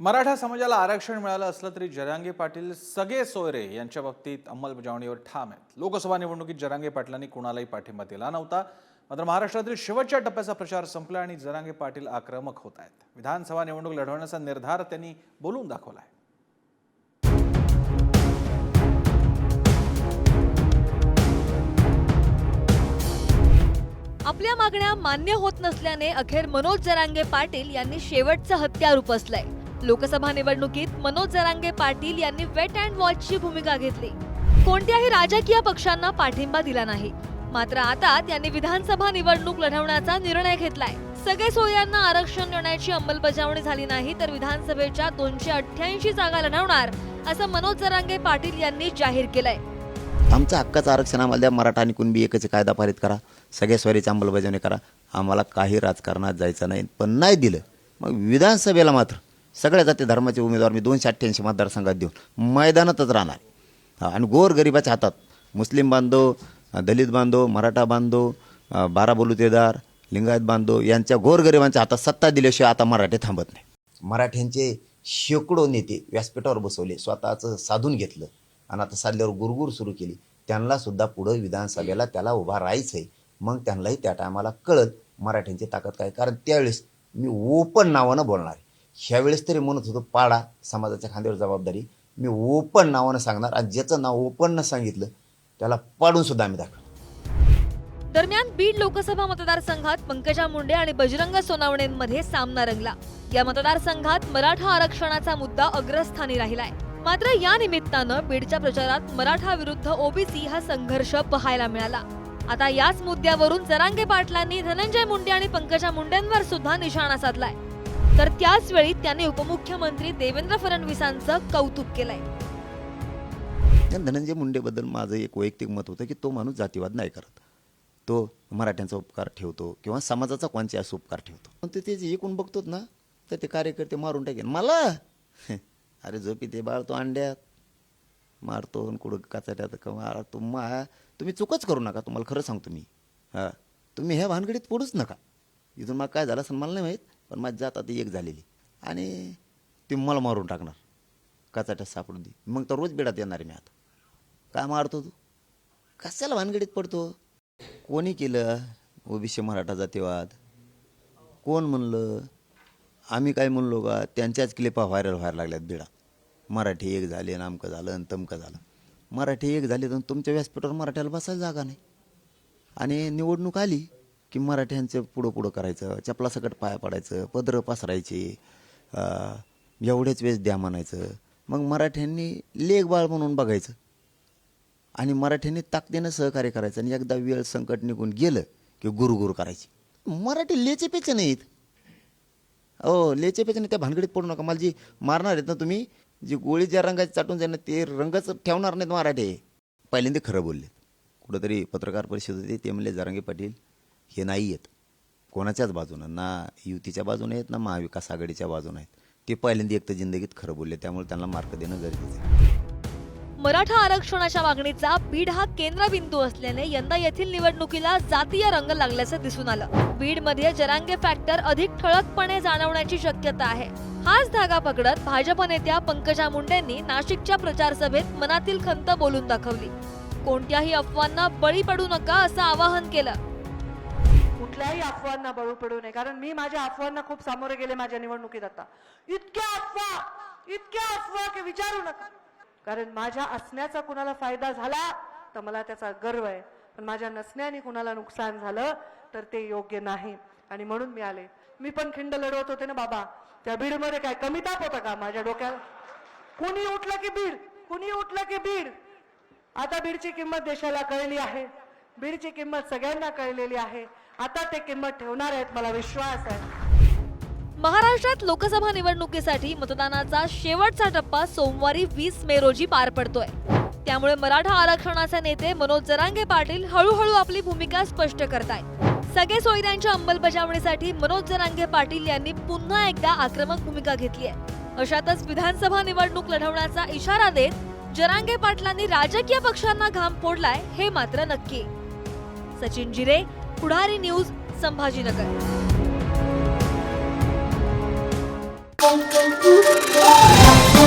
मराठा समाजाला आरक्षण मिळालं असलं तरी जरांगे पाटील सगळे सोयरे यांच्या बाबतीत अंमलबजावणीवर ठाम आहेत. लोकसभा निवडणुकीत जरांगे पाटलांनी कुणालाही पाठिंबा दिला नव्हता. मात्र महाराष्ट्रातील शेवटच्या टप्प्याचा प्रचार संपला आणि जरांगे पाटील आक्रमक होत आहेत. विधानसभा निवडणूक लढवण्याचा निर्धार त्यांनी बोलून दाखवला आहे आपल्या मागण्या मान्य होत नसल्याने अखेर मनोज जरांगे पाटील यांनी शेवटचं हत्यार उपसलंय लोकसभा निवडणुकीत मनोज जरांगे पाटील यांनी वेट अँड वॉचची भूमिका घेतली. कोणत्याही राजकीय पक्षांना पाठिंबा दिला नाही. मात्र आता त्यांनी विधानसभा निवडणूक लढवण्याचा निर्णय घेतलाय. सगळे सोयांना आरक्षण देण्याची अंमलबजावणी झाली नाही तर विधानसभेच्या दोनशे अठ्ठ्याऐंशी जागा लढवणार असं मनोज जरांगे पाटील यांनी जाहीर केलंय. आमचं हक्काचं आरक्षण आम्हाला द्या मराठा आणि कुणबी एकच कायदा पारित करा. सगळ्या स्वारीची अंमलबजावणी करा. आम्हाला काही राजकारणात जायचं नाही. पण नाही दिलं. मग विधानसभेला मात्र सगळ्या जाती धर्माचे उमेदवार मी दोनशे अठ्ठ्याऐंशी मतदारसंघात देऊन मैदानातच राहणार. आणि गोरगरिबाच्या हातात मुस्लिम बांधव दलित बांधव मराठा बांधव बारा बलुतेदार लिंगायत बांधव यांच्या गोरगरिबांच्या हातात सत्ता दिल्याशिवाय आता मराठे थांबत नाही. मराठ्यांचे शेकडो नेते व्यासपीठावर बसवले स्वतःचं साधून घेतलं आणि आता साधल्यावर गुरगुर सुरू केली. त्यांनासुद्धा पुढं विधानसभेला त्याला उभा राहायचं आहे मग त्यांनाही त्या टायमाला कळत मराठ्यांची ताकद काय. कारण त्यावेळेस मी ओपन नावानं बोलणार आहे. ह्यावेळेस तरी म्हणत होतो पाडा समाजाच्या खांद्यावर जबाबदारी. मी ओपन नावानं सांगणार आणि ज्याचं नाव ओपननं सांगितलं त्याला पाडून सुद्धा आम्ही दाखवलं दरम्यान बीड लोकसभा मतदारसंघात पंकजा मुंडे आणि बजरंग सोनावणेंमध्ये सामना रंगला. या मतदारसंघात मराठा आरक्षणाचा मुद्दा अग्रस्थानी राहिलाय. मात्र या निमित्तानं बीडच्या प्रचारात मराठा विरुद्ध ओबीसी हा संघर्ष पाहायला मिळाला. आता याच मुद्द्यावरून जरांगे पाटलांनी धनंजय मुंडे आणि पंकजा मुंडेंवर सुद्धा निशाणा साधलाय. तर त्याच वेळी उपमुख्यमंत्री देवेंद्र फडणवीसांचं कौतुक केलंय. त्या धनंजय मुंडेबद्दल माझं एक वैयक्तिक मत होतं की तो माणूस जातीवाद नाही करत. तो मराठ्यांचा उपकार ठेवतो किंवा समाजाचा कोणचे असं उपकार ठेवतो. पण ते जे एकूण बघतोत ना तर ते कार्यकर्ते मारून टाकेन. मला? अरे झोपी ते बाळतो अंड्यात. मारतो आणि कुठं काचाट्यात का मारा तो तुम्ही चुकच करू नका तुम्हाला खरं सांगतो मी. हां तुम्ही ह्या भानगडीत पडूच नका. इथून मग काय झालं असं मला नाही माहीत. पण माझी जात आता एक झालेली. आणि ती मला मारून टाकणार. कचाट्यात सापडून दे मग तर रोज बेडात येणार आहे मी आता. काय मारतो तू? कशाला भानगडीत पडतो? कोणी केलं ओबीसी मराठा जातीवाद? कोण म्हणलं? आम्ही काय म्हणलो का? त्यांच्याच क्लिपा व्हायरल व्हायला लागल्यात बिडा. मराठी एक झाले आणि अमकं झालं आणि तमकं झालं. मराठी एक झाले तर तुमच्या व्यासपीठावर मराठ्याला बसायला जागा नाही. आणि निवडणूक आली. की मराठ्यांचं पुढं पुढं करायचं चपलासकट पाया पडायचं पदरं पसरायचे एवढेच वेळेस द्या म्हणायचं. मग मराठ्यांनी लेख बाळ म्हणून बघायचं. आणि मराठ्यांनी ताकदीनं सहकार्य करायचं आणि एकदा वेळ संकट निघून गेलं की गुरुगुरु करायची. मराठी लेचेपेचे नाहीत. हो लेचेपेचे नाही त्या भानगडीत पडू नका. मला जी मारणार आहेत ना तुम्ही जी गोळी ज्या रंगाची चाटून जाईल ना ते रंगच ठेवणार नाहीत मराठे. पहिल्यांदा खरं बोलले कुठंतरी पत्रकार परिषद होती ते म्हणले जरांगे पाटील हे नाही आहेत कोणाच्याच बाजूनं ना युतीच्या बाजूने आहेत ना महाविकास आघाडीच्या बाजूने आहेत. ते पहिल्यांदा एक तर जिंदगीत खरं बोलले त्यामुळे त्यांना मार्क देणं गरजेचं आहे. मराठा आरक्षणाच्या मागणीचा बीड हा केंद्रबिंदू असल्याने यंदा येथील निवडणुकीला जातीय रंग लागल्याचं दिसून आलं. बीडमध्ये जरांगे फॅक्टर अधिक ठळकपणे जाणवण्याची शक्यता आहे. हाच धागा पकडत भाजप नेत्या पंकजा मुंडेंनी नाशिकच्या प्रचार सभेत मनातील खंत बोलून दाखवली. कोणत्याही अफवांना बळी पडू नका असं आवाहन केलं. कुठल्याही अफवांना बळू पडू नये. कारण मी माझ्या अफवांना खूप सामोरे गेले माझ्या निवडणुकीत आता. इतक्या अफवा इतक्या अफवा की विचारू नका. कारण माझ्या असण्याचा कुणाला फायदा झाला तर मला त्याचा गर्व आहे. पण माझ्या नसण्याने कुणाला नुकसान झालं तर ते योग्य नाही. आणि म्हणून मी आले. मी पण खिंड लढवत होते ना बाबा. त्या बीडमध्ये काय कमी ताप होता का माझ्या डोक्याला? कुणी उठलं की बीड? कुणी उठलं की बीड? आता बीडची किंमत देशाला कळली आहे. बीडची किंमत सगळ्यांना कळलेली आहे. आता ते किंमत ठेवणार आहेत मला विश्वास आहे. महाराष्ट्रात लोकसभा निवडणुकीसाठी मतदानाचा शेवटचा टप्पा सोमवारी वीस मे रोजी पार पडतोय. त्यामुळे मराठा आरक्षणाचे नेते मनोज जरांगे पाटील हळूहळू आपली भूमिका स्पष्ट करतायत. सगळे सोयऱ्यांच्या अंमलबजावणीसाठी मनोज जरांगे पाटील यांनी पुन्हा एकदा आक्रमक भूमिका घेतली आहे. अशातच विधानसभा निवडणूक लढवण्याचा इशारा देत जरांगे पाटलांनी राजकीय पक्षांना घाम फोडलाय हे मात्र नक्की Sachin Jire Pudhari news Sambhajinagar Thank you.